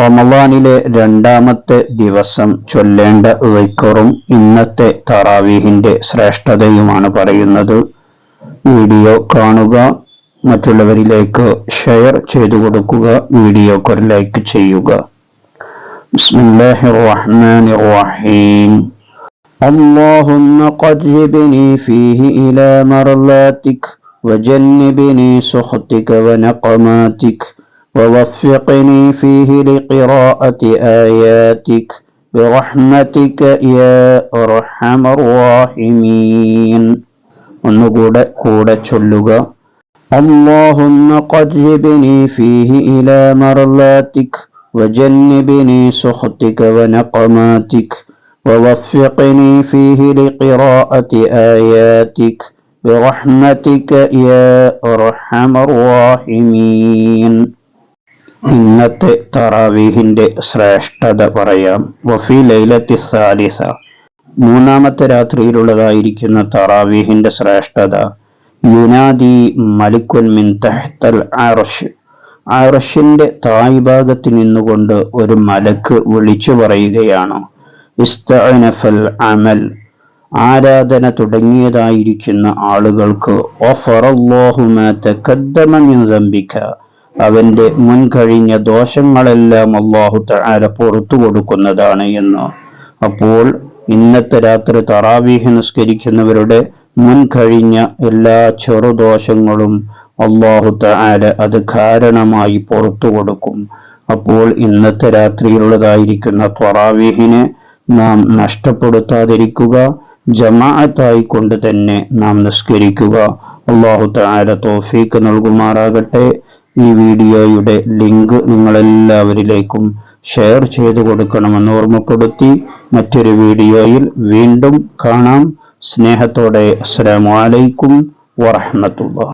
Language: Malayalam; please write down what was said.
റമദാനിലെ രണ്ടാമത്തെ ദിവസം ചൊല്ലേണ്ട വിക്കറും ഇന്നത്തെ തറാവീഹിന്റെ ശ്രേഷ്ഠതയുമാണ് പറയുന്നത് വീഡിയോ കാണുക മറ്റുള്ളവരിലേക്ക് ഷെയർ ചെയ്തു കൊടുക്കുക വീഡിയോക്ക് ഒരു ലൈക്ക് ചെയ്യുക ബിസ്മില്ലാഹിർ റഹ്മാനിർ റഹീം اللهم قربني فيه إلى مرضاتك وجنبني سخطك ونقماتك ووفقني فيه لقراءة آياتك برحمتك يا أرحم الراحمين ഒന്നുകൂടെ കൂടെ ചൊല്ലുക اللهم قربني فيه إلى مرضاتك وجنبني سخطك ونقماتك ووفقني فيه لقراءة آياتك برحمتك يا أرحم الراحمين ഇന്നത്തെ തറാവീഹിന്റെ ശ്രേഷ്ഠത പറയാം. വഫി ലൈലത്തി സാലിസ. മൂന്നാമത്തെ രാത്രിയിലുള്ളതായിരിക്കുന്ന തറാവീഹിന്റെ ശ്രേഷ്ഠത യുനാദി മലിക്കുൻ മിൻ തഹ്തൽ അർഷ്. തായ് ഭാഗത്ത് നിന്നുകൊണ്ട് ഒരു മലക്ക് വിളിച്ചു പറയുകയാണ് ഇസ്തഅനഫൽ അമൽ. ആരാധന തുടങ്ങിയതായിരിക്കുന്ന ആളുകൾക്ക് അവന്റെ മുൻകഴിഞ്ഞ ദോഷങ്ങളെല്ലാം അള്ളാഹു താര പുറത്തു കൊടുക്കുന്നതാണ് എന്ന്. അപ്പോൾ ഇന്നത്തെ രാത്രി തറാവീഹ് നിസ്കരിക്കുന്നവരുടെ മുൻകഴിഞ്ഞ എല്ലാ ചെറുദോഷങ്ങളും അള്ളാഹു താര അത് കാരണമായി പുറത്തു കൊടുക്കും. അപ്പോൾ ഇന്നത്തെ രാത്രിയിലുള്ളതായിരിക്കുന്ന ത്വറാവീഹിനെ നാം നഷ്ടപ്പെടുത്താതിരിക്കുക ജമാഅത്തായി കൊണ്ട് തന്നെ നാം നിസ്കരിക്കുക. അള്ളാഹു താര തോഫീക്ക് നൽകുമാറാകട്ടെ. ഈ വീഡിയോയുടെ ലിങ്ക് നിങ്ങളെല്ലാവരിലേക്കും ഷെയർ ചെയ്തു കൊടുക്കണമെന്ന് ഓർമ്മപ്പെടുത്തി മറ്റൊരു വീഡിയോയിൽ വീണ്ടും കാണാം. സ്നേഹത്തോടെ അസ്സലാമു അലൈക്കും വറഹ്മത്തുള്ളാഹി.